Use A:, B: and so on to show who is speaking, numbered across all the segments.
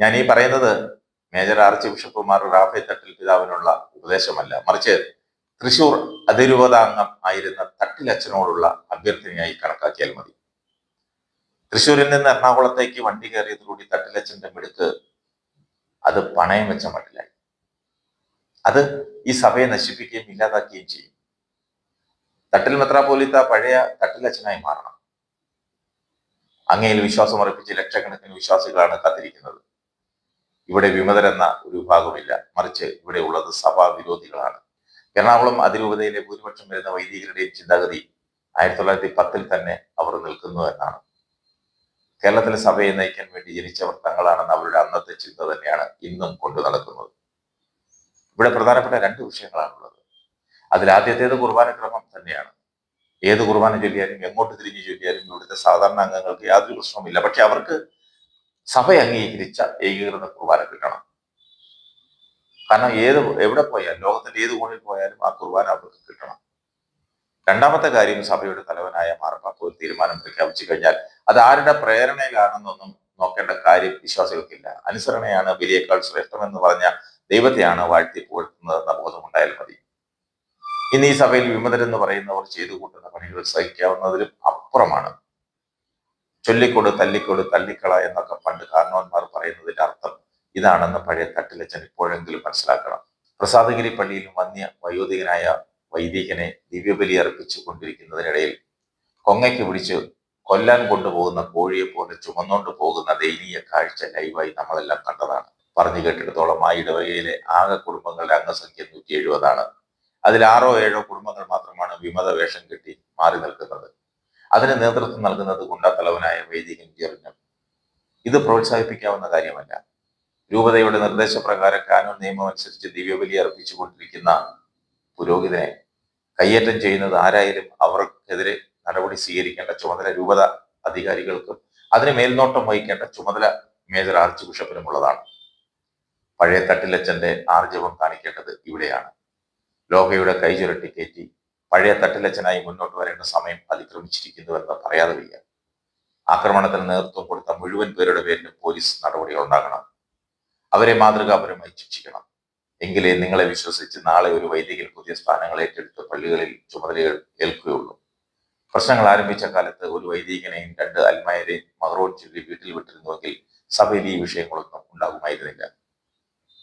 A: ഞാൻ ഈ പറയുന്നത് മേജർ ആർച്ച് ബിഷപ്പുമാർ റാഫേ തട്ടിൽ പിതാവിനുള്ള ഉപദേശമല്ല. മറിച്ച് തൃശൂർ അതിരൂപതാംഗം ആയിരുന്ന തട്ടിലച്ഛനോടുള്ള അഭ്യർത്ഥനയായി കണക്കാക്കിയാൽ മതി. തൃശൂരിൽ നിന്ന് എറണാകുളത്തേക്ക് വണ്ടി കയറിയതിലൂടെ തട്ടിലച്ഛന്റെ മിടുക്ക് അത് പണയം വെച്ച മട്ടിലായി. അത് ഈ സഭയെ നശിപ്പിക്കുകയും ഇല്ലാതാക്കുകയും ചെയ്യും. തട്ടിൽ മെത്രാപോലിത്ത പഴയ തട്ടിലച്ഛനായി മാറണം. അങ്ങയിൽ വിശ്വാസം അർപ്പിച്ച് ലക്ഷക്കണക്കിന് വിശ്വാസികളാണ് കാത്തിരിക്കുന്നത്. ഇവിടെ വിമതരെന്ന ഒരു വിഭാഗമില്ല മറിച്ച് ഇവിടെ ഉള്ളത് സഭാ വിരോധികളാണ് എറണാകുളം അതിരൂപതയിലെ ഭൂരിപക്ഷം വരുന്ന വൈദികരുടെയും ചിന്താഗതി ആയിരത്തി തൊള്ളായിരത്തി പത്തിൽ തന്നെ അവർ നിൽക്കുന്നു എന്നാണ്. കേരളത്തിലെ സഭയെ നയിക്കാൻ വേണ്ടി ജനിച്ചവർ തങ്ങളാണെന്ന് അവരുടെ അന്നത്തെ ചിന്ത തന്നെയാണ് ഇന്നും കൊണ്ടു നടക്കുന്നത്. ഇവിടെ പ്രധാനപ്പെട്ട രണ്ട് വിഷയങ്ങളാണുള്ളത്. അതിൽ ആദ്യത്തേത് കുർബാന ക്രമം തന്നെയാണ്. ഏത് കുർബാന ചൊല്ലിയാലും എങ്ങോട്ട് തിരിഞ്ഞു ചൊല്ലിയാലും ഇവിടുത്തെ സാധാരണ അംഗങ്ങൾക്ക് യാതൊരു പ്രശ്നവുമില്ല. പക്ഷെ അവർക്ക് സഭ അംഗീകരിച്ച ഏകീകൃത കുർബാന കിട്ടണം. കാരണം ഏത് എവിടെ പോയാലും ലോകത്തിന്റെ ഏത് കോണിൽ പോയാലും ആ കുർബാന അവർക്ക് കിട്ടണം. രണ്ടാമത്തെ കാര്യം സഭയുടെ തലവനായ മാർപ്പാപ്പ ഒരു തീരുമാനം പ്രഖ്യാപിച്ചു കഴിഞ്ഞാൽ അത് ആരുടെ പ്രേരണയിലാണെന്നൊന്നും നോക്കേണ്ട കാര്യം വിശ്വാസികൾക്കില്ല. അനുസരണയാണ് വിലയേക്കാൾ ശ്രേഷ്ഠമെന്ന് പറഞ്ഞ ദൈവത്തെയാണ് വാഴ്ത്തി പുകഴ്ത്തുന്നതെന്ന ബോധമുണ്ടായാൽ മതി. ഇന്ന് ഈ സഭയിൽ വിമതരെന്ന് പറയുന്നവർ ചെയ്തു കൂട്ടുന്ന പണികൾ സഹിക്കാവുന്നതിലും അപ്പുറമാണ്. ചൊല്ലിക്കൊട് തല്ലിക്കൊടു തല്ലിക്കള എന്നൊക്കെ പണ്ട് കാരണവന്മാർ പറയുന്നതിന്റെ അർത്ഥം ഇതാണെന്ന് പഴയ തട്ടിലച്ചൻ ഇപ്പോഴെങ്കിലും മനസ്സിലാക്കണം. പ്രസാദഗിരി പള്ളിയിൽ വന്യ വയോധികനായ വൈദികനെ ദിവ്യബലി അർപ്പിച്ചു കൊണ്ടിരിക്കുന്നതിനിടയിൽ കൊങ്ങയ്ക്ക് പിടിച്ച് കൊല്ലാൻ കൊണ്ടുപോകുന്ന കോഴിയെ പോലെ ചുമന്നുകൊണ്ട് പോകുന്ന ദയനീയ കാഴ്ച ലൈവായി നമ്മളെല്ലാം കണ്ടതാണ്. പറഞ്ഞു കേട്ടിടത്തോളം ആ ഇടവകയിലെ ആകെ കുടുംബങ്ങളുടെ അംഗസംഖ്യ നൂറ്റി എഴുപതാണ് അതിൽ ആറോ ഏഴോ കുടുംബങ്ങൾ മാത്രമാണ് വിമത വേഷം കെട്ടി മാറി നിൽക്കുന്നത്. അതിന് നേതൃത്വം നൽകുന്നത് ഗുണ്ടാത്തലവനായ വൈദികൻ ജെറിഞ്ഞു ഇത് പ്രോത്സാഹിപ്പിക്കാവുന്ന കാര്യമല്ല. രൂപതയുടെ നിർദ്ദേശപ്രകാരം കാനൂൺ നിയമം അനുസരിച്ച് ദിവ്യബലി അർപ്പിച്ചുകൊണ്ടിരിക്കുന്ന പുരോഹിതനെ കയ്യേറ്റം ചെയ്യുന്നത് ആരായാലും അവർക്കെതിരെ നടപടി സ്വീകരിക്കേണ്ട ചുമതല രൂപത അധികാരികൾക്കും അതിന് മേൽനോട്ടം വഹിക്കേണ്ട ചുമതല മേജർ ആർച്ച് ബിഷപ്പിനുമുള്ളതാണ് പഴയ തട്ടിലച്ചന്റെ ആർജവം കാണിക്കേണ്ടത് ഇവിടെയാണ്. ലോഹയുടെ കൈ ചുരട്ടി കയറ്റി പഴയ തട്ടിലച്ചനായി മുന്നോട്ട് വരേണ്ട സമയം അതിക്രമിച്ചിരിക്കുന്നുവെന്ന് പറയാതെ വയ്യ. ആക്രമണത്തിന് നേതൃത്വം കൊടുത്ത മുഴുവൻ പേരുടെ പേരിലും പോലീസ് നടപടികൾ ഉണ്ടാകണം. അവരെ മാതൃകാപരമായി ശിക്ഷിക്കണം. എങ്കിലേ നിങ്ങളെ വിശ്വസിച്ച് നാളെ ഒരു വൈദികൻ പുതിയ സ്ഥാനങ്ങൾ ഏറ്റെടുത്ത് പള്ളികളിൽ ചുമതലകൾ ഏൽക്കുകയുള്ളൂ. പ്രശ്നങ്ങൾ ആരംഭിച്ച കാലത്ത് ഒരു വൈദികനെയും രണ്ട് അൽമായരെയും മഹറോൻ ചൊല്ലി വീട്ടിൽ വിട്ടിരുന്നുവെങ്കിൽ സഭയിൽ ഈ വിഷയങ്ങളൊന്നും ഉണ്ടാകുമായിരുന്നില്ല.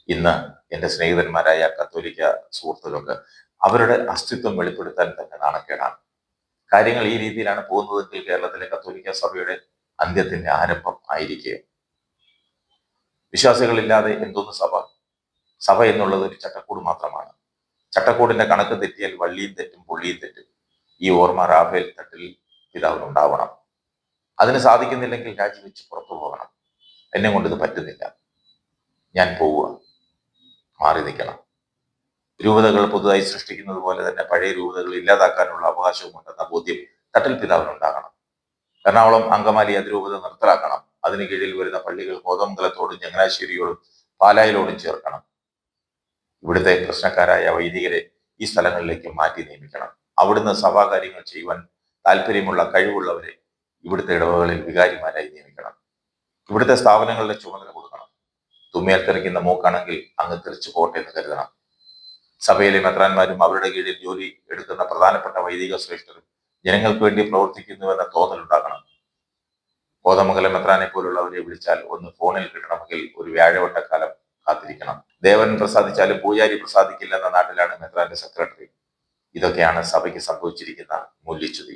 A: ഇന്ന് എന്റെ സ്നേഹിതന്മാരായ കത്തോലിക്ക സുഹൃത്തുക്കൾക്ക് അവരുടെ അസ്തിത്വം വെളിപ്പെടുത്താൻ തന്നെ നാണക്കേടാണ്. കാര്യങ്ങൾ ഈ രീതിയിലാണ് പോകുന്നതെങ്കിൽ കേരളത്തിലെ കത്തോലിക്ക സഭയുടെ അന്ത്യത്തിന്റെ ആരംഭം ആയിരിക്കുക വിശ്വാസികളില്ലാതെ എന്തോന്ന് സഭ? സഭ എന്നുള്ളത് ഒരു ചട്ടക്കൂട് മാത്രമാണ്. ചട്ടക്കൂടിന്റെ കണക്ക് തെറ്റിയാൽ വള്ളിയും തെറ്റും പുള്ളിയും തെറ്റും. ഈ ഓർമ്മ റാഫേൽ തട്ടിൽ പിതാവിനുണ്ടാവണം അതിന് സാധിക്കുന്നില്ലെങ്കിൽ രാജിവെച്ച് പുറത്തു പോകണം. എന്നെ കൊണ്ട് ഇത് പറ്റുന്നില്ല. ഞാൻ പോവുക. മാറി നിൽക്കണം. രൂപതകൾ പുതുതായി സൃഷ്ടിക്കുന്നത് പോലെ തന്നെ പഴയ രൂപതകൾ ഇല്ലാതാക്കാനുള്ള അവകാശവുമുണ്ടെന്ന ബോധ്യം തട്ടിൽ പിതാവിനുണ്ടാകണം. എറണാകുളം അങ്കമാലി അതിരൂപത നിർത്തലാക്കണം. അതിന് കീഴിൽ വരുന്ന പള്ളികൾ കോതമംഗലത്തോടും ചങ്ങനാശ്ശേരിയോടും പാലായിലോടും ചേർക്കണം. ഇവിടുത്തെ പ്രശ്നക്കാരായ വൈദികരെ ഈ സ്ഥലങ്ങളിലേക്ക് മാറ്റി നിയമിക്കണം. അവിടുന്ന് സഭാകാര്യങ്ങൾ ചെയ്യുവാൻ താല്പര്യമുള്ള കഴിവുള്ളവരെ ഇവിടുത്തെ ഇടവകളിൽ വികാരിമാരായി നിയമിക്കണം. ഇവിടുത്തെ സ്ഥാപനങ്ങളുടെ ചുമതല കൊടുക്കണം. തുമ്മിയാൽ തെറിക്കുന്ന മൂക്കാണെങ്കിൽ അങ്ങ് തെറിച്ചു പോട്ടെ എന്ന് കരുതണം. സഭയിലെ മെത്രാന്മാരും അവരുടെ കീഴിൽ ജോലി എടുക്കുന്ന പ്രധാനപ്പെട്ട വൈദിക ശ്രേഷ്ഠരും ജനങ്ങൾക്ക് വേണ്ടി പ്രവർത്തിക്കുന്നുവെന്ന തോന്നലുണ്ടാകണം. കോതമംഗലം മെത്രാനെ പോലുള്ളവരെ വിളിച്ചാൽ ഒന്ന് ഫോണിൽ കിട്ടണമെങ്കിൽ ഒരു വ്യാഴവട്ടക്കാലം കാത്തിരിക്കണം. ദേവൻ പ്രസാദിച്ചാലും പൂജാരി പ്രസാദിക്കില്ലെന്ന നാട്ടിലാണ് മെത്രാന്റെ സെക്രട്ടറി. ഇതൊക്കെയാണ് സഭയ്ക്ക് സംഭവിച്ചിരിക്കുന്ന മൂല്യച്യുതി.